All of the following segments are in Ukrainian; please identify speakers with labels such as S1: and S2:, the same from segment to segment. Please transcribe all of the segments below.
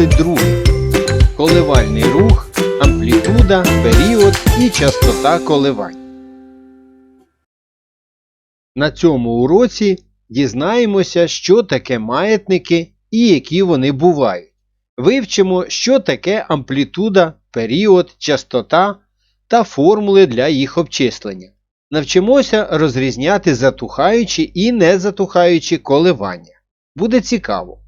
S1: 22. Коливальний рух, амплітуда, період і частота коливань. На цьому уроці дізнаємося, що таке маятники і які вони бувають. Вивчимо, що таке амплітуда, період, частота та формули для їх обчислення. Навчимося розрізняти затухаючі і незатухаючі коливання. Буде цікаво.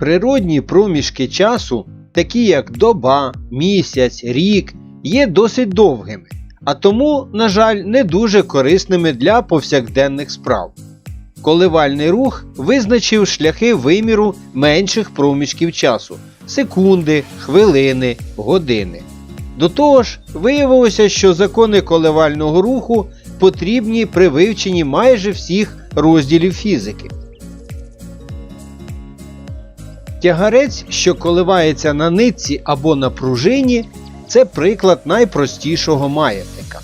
S1: Природні проміжки часу, такі як доба, місяць, рік, є досить довгими, а тому, на жаль, не дуже корисними для повсякденних справ. Коливальний рух визначив шляхи виміру менших проміжків часу секунди, хвилини, години. До того ж, виявилося, що закони коливального руху потрібні при вивченні майже всіх розділів фізики. Тягарець, що коливається на нитці або на пружині, це приклад найпростішого маятника.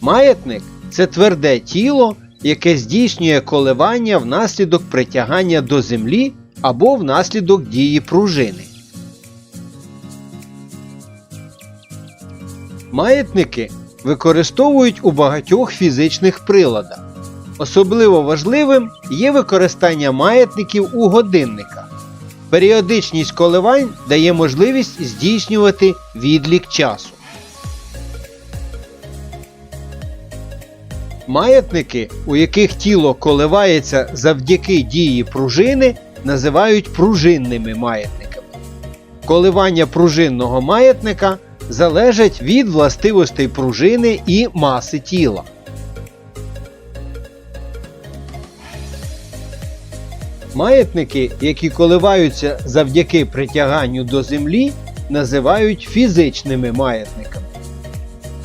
S1: Маятник це тверде тіло, яке здійснює коливання внаслідок притягання до землі або внаслідок дії пружини. Маятники використовують у багатьох фізичних приладах. Особливо важливим є використання маятників у годинниках. Періодичність коливань дає можливість здійснювати відлік часу. Маятники, у яких тіло коливається завдяки дії пружини, називають пружинними маятниками. Коливання пружинного маятника залежать від властивостей пружини і маси тіла. Маятники, які коливаються завдяки притяганню до Землі, називають фізичними маятниками.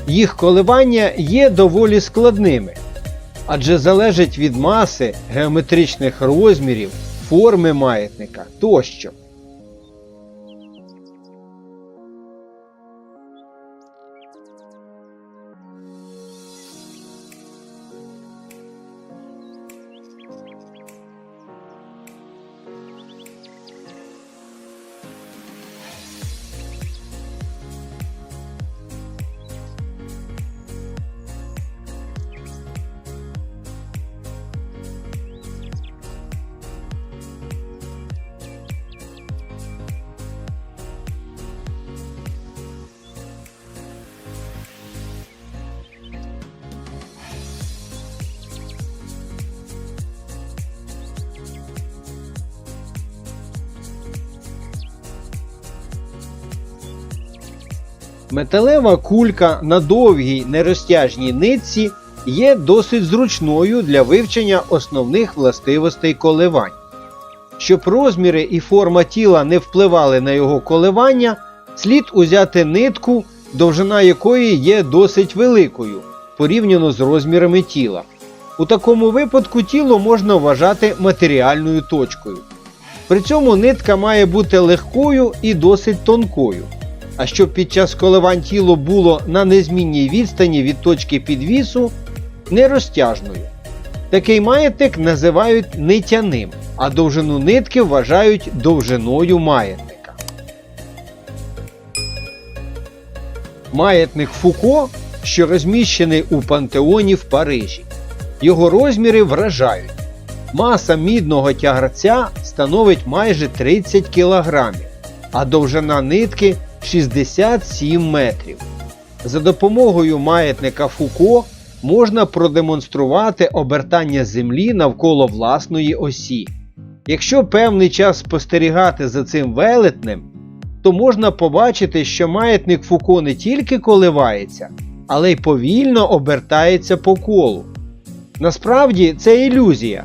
S1: Їх коливання є доволі складними, адже залежить від маси, геометричних розмірів, форми маятника тощо. Металева кулька на довгій нерозтяжній нитці є досить зручною для вивчення основних властивостей коливань. Щоб розміри і форма тіла не впливали на його коливання, слід узяти нитку, довжина якої є досить великою порівняно з розмірами тіла. У такому випадку тіло можна вважати матеріальною точкою. При цьому нитка має бути легкою і досить тонкою. А щоб під час коливань тіло було на незмінній відстані від точки підвісу нерозтяжною. Такий маятник називають нитяним, а довжину нитки вважають довжиною маятника. Маятник Фуко, що розміщений у пантеоні в Парижі. Його розміри вражають. Маса мідного тягарця становить майже 30 кг, а довжина нитки 67 метрів. За допомогою маятника Фуко можна продемонструвати обертання Землі навколо власної осі. Якщо певний час спостерігати за цим велетнем, то можна побачити, що маятник Фуко не тільки коливається, але й повільно обертається по колу. Насправді це ілюзія.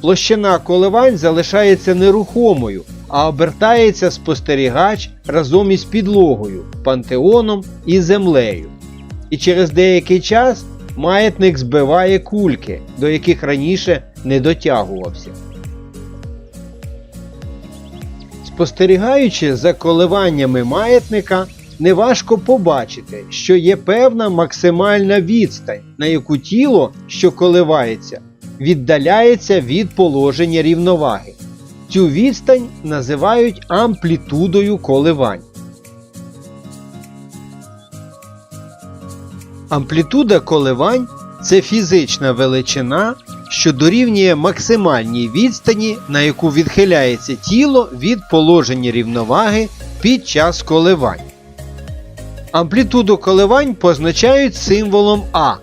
S1: Площина коливань залишається нерухомою, а обертається спостерігач разом із підлогою, пантеоном і землею. І через деякий час маятник збиває кульки, до яких раніше не дотягувався. Спостерігаючи за коливаннями маятника, неважко побачити, що є певна максимальна відстань, на яку тіло, що коливається, віддаляється від положення рівноваги. Цю відстань називають амплітудою коливань. Амплітуда коливань це фізична величина, що дорівнює максимальній відстані, на яку відхиляється тіло від положення рівноваги під час коливань. Амплітуду коливань позначають символом А.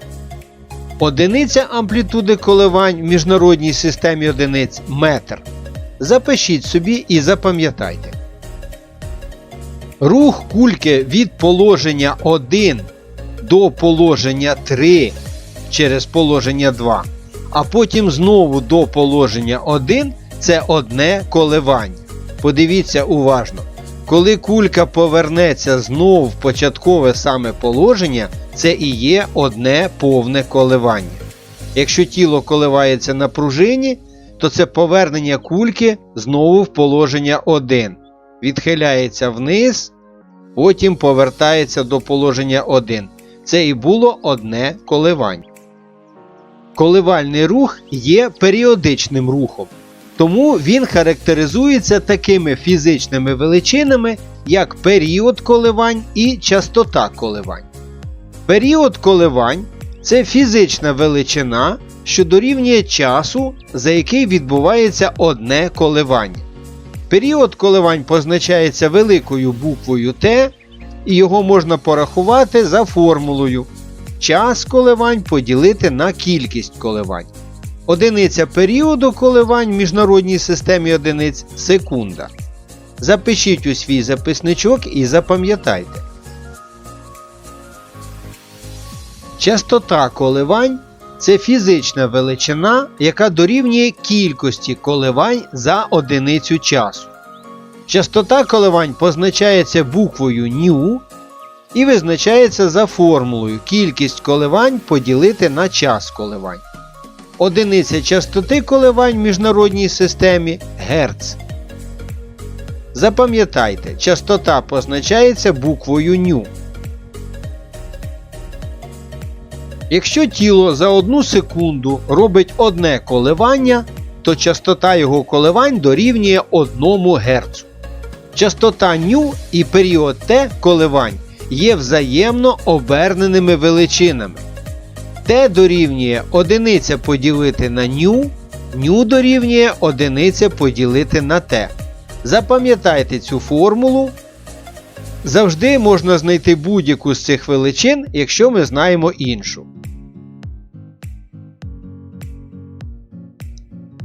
S1: Одиниця амплітуди коливань в міжнародній системі одиниць метр. Запишіть собі і запам'ятайте. Рух кульки від положення 1 до положення 3 через положення 2, а потім знову до положення 1 це одне коливання. Подивіться уважно. Коли кулька повернеться знову в початкове саме положення, це і є одне повне коливання. Якщо тіло коливається на пружині, то це повернення кульки знову в положення 1. Відхиляється вниз, потім повертається до положення 1. Це і було одне коливання. Коливальний рух є періодичним рухом, тому він характеризується такими фізичними величинами, як період коливань і частота коливань. Період коливань це фізична величина, що дорівнює часу, за який відбувається одне коливання. Період коливань позначається великою буквою Т, і його можна порахувати за формулою. Час коливань поділити на кількість коливань. Одиниця періоду коливань в міжнародній системі одиниць секунда. Запишіть у свій записничок і запам'ятайте. Частота коливань це фізична величина, яка дорівнює кількості коливань за одиницю часу. Частота коливань позначається буквою ню і визначається за формулою кількість коливань поділити на час коливань. Одиниця частоти коливань в міжнародній системі Герц. Запам'ятайте, частота позначається буквою ню. Якщо тіло за одну секунду робить одне коливання, то частота його коливань дорівнює 1 Гц. Частота ню і період Т коливань є взаємно оберненими величинами. Т дорівнює 1 поділити на ню, ню дорівнює 1 поділити на Т. Запам'ятайте цю формулу. Завжди можна знайти будь-яку з цих величин, якщо ми знаємо іншу.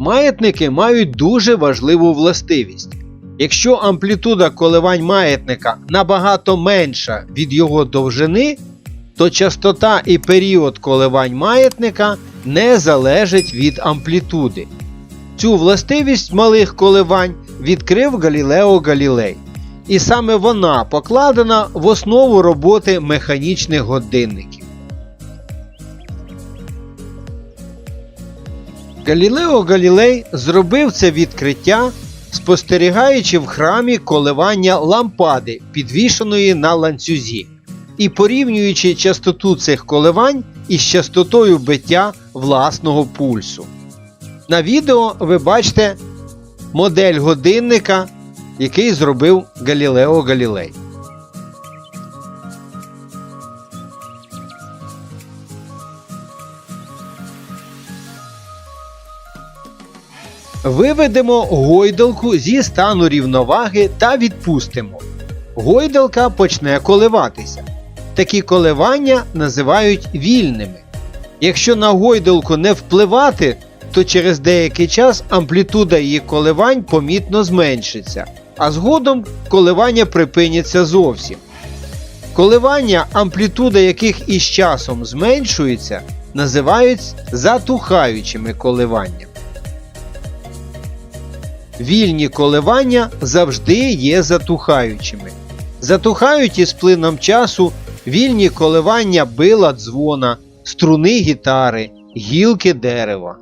S1: Маятники мають дуже важливу властивість. Якщо амплітуда коливань маятника набагато менша від його довжини, то частота і період коливань маятника не залежать від амплітуди. Цю властивість малих коливань відкрив Галілео Галілей. І саме вона покладена в основу роботи механічних годинників. Галілео Галілей зробив це відкриття, спостерігаючи в храмі коливання лампади, підвішеної на ланцюзі, і порівнюючи частоту цих коливань із частотою биття власного пульсу. На відео ви бачите модель годинника, який зробив Галілео Галілей. Виведемо гойдалку зі стану рівноваги та відпустимо. Гойдалка почне коливатися. Такі коливання називають вільними. Якщо на гойдалку не впливати, то через деякий час амплітуда її коливань помітно зменшиться, а згодом коливання припиняться зовсім. Коливання, амплітуда яких із часом зменшується, називають затухаючими коливаннями. Вільні коливання завжди є затухаючими. Затухають із плином часу вільні коливання била дзвона, струни гітари, гілки дерева.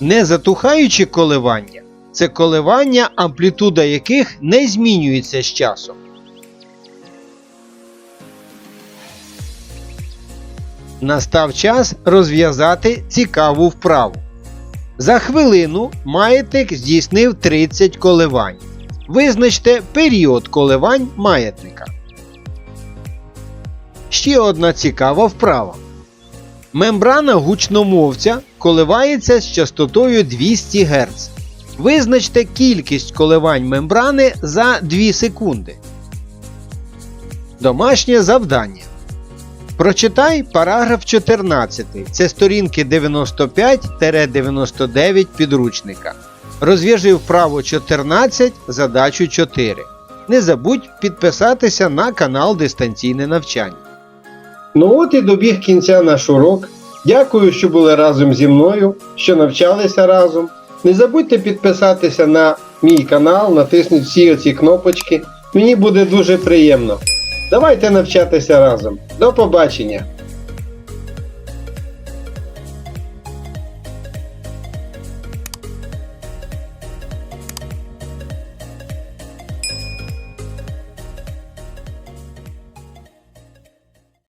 S1: Незатухаючі коливання це коливання, амплітуда яких не змінюється з часом. Настав час розв'язати цікаву вправу. За хвилину маятник здійснив 30 коливань. Визначте період коливань маятника. Ще одна цікава вправа. Мембрана гучномовця коливається з частотою 200 Гц. Визначте кількість коливань мембрани за 2 секунди. Домашнє завдання. Прочитай параграф 14. Це сторінки 95-99 підручника. Розв'яжи вправо 14, задачу 4. Не забудь підписатися на канал Дистанційне навчання. Ну от і добіг кінця наш урок. Дякую, що були разом зі мною, що навчалися разом. Не забудьте підписатися на мій канал, натисніть всі оці кнопочки. Мені буде дуже приємно. Давайте навчатися разом. До побачення!